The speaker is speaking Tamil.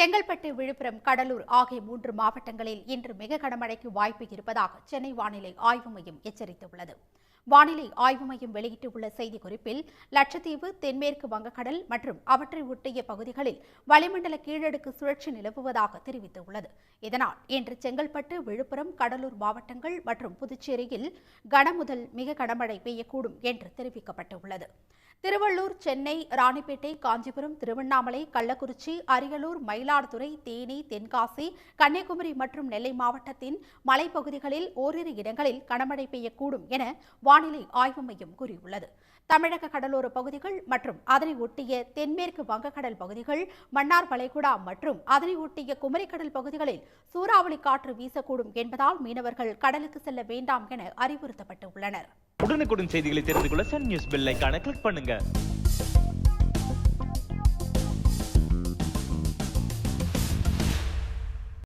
செங்கல்பட்டு விழுப்புரம் கடலூர் ஆகிய மூன்று மாவட்டங்களில் இன்று மிக கனமழைக்கு வாய்ப்பு இருப்பதாக சென்னை வானிலை ஆய்வு மையம் எச்சரித்துள்ளது. வானிலை ஆய்வு மையம் வெளியிட்டுள்ள செய்திக்குறிப்பில் லட்சத்தீவு தென்மேற்கு வங்கக்கடல் மற்றும் அவற்றை ஒட்டிய பகுதிகளில் வளிமண்டல கீழடுக்கு சுழற்சி நிலவுவதாக தெரிவித்துள்ளது. இதனால் இன்று செங்கல்பட்டு விழுப்புரம் கடலூர் மாவட்டங்கள் மற்றும் புதுச்சேரியில் கனமுதல் மிக கனமழை பெய்யக்கூடும் என்று தெரிவிக்கப்பட்டுள்ளது. திருவள்ளூர் சென்னை ராணிப்பேட்டை காஞ்சிபுரம் திருவண்ணாமலை கள்ளக்குறிச்சி அரியலூர் மயிலாடுதுறை தேனி தென்காசி கன்னியாகுமரி மற்றும் நெல்லை மாவட்டத்தின் மலைப்பகுதிகளில் ஓரிரு இடங்களில் கனமழை பெய்யக்கூடும் என வானிலை வானிலை ஆய்வு மையம் கூறியுள்ளது. தமிழக கடலோர பகுதிகள் மற்றும் அதனை ஒட்டிய தென்மேற்கு வங்கக்கடல் பகுதிகள் மன்னார் வளைகுடா மற்றும் அதனை ஒட்டிய குமரிக்கடல் பகுதிகளில் சூறாவளி காற்று வீசக்கூடும் என்பதால் மீனவர்கள் கடலுக்கு செல்ல வேண்டாம் என அறிவுறுத்தப்பட்டுள்ளனர். உடனுக்குடன் செய்திகளை தெரிந்து கொள்ள சன் நியூஸ் பெல் ஐகானை கிளிக் பண்ணுங்க.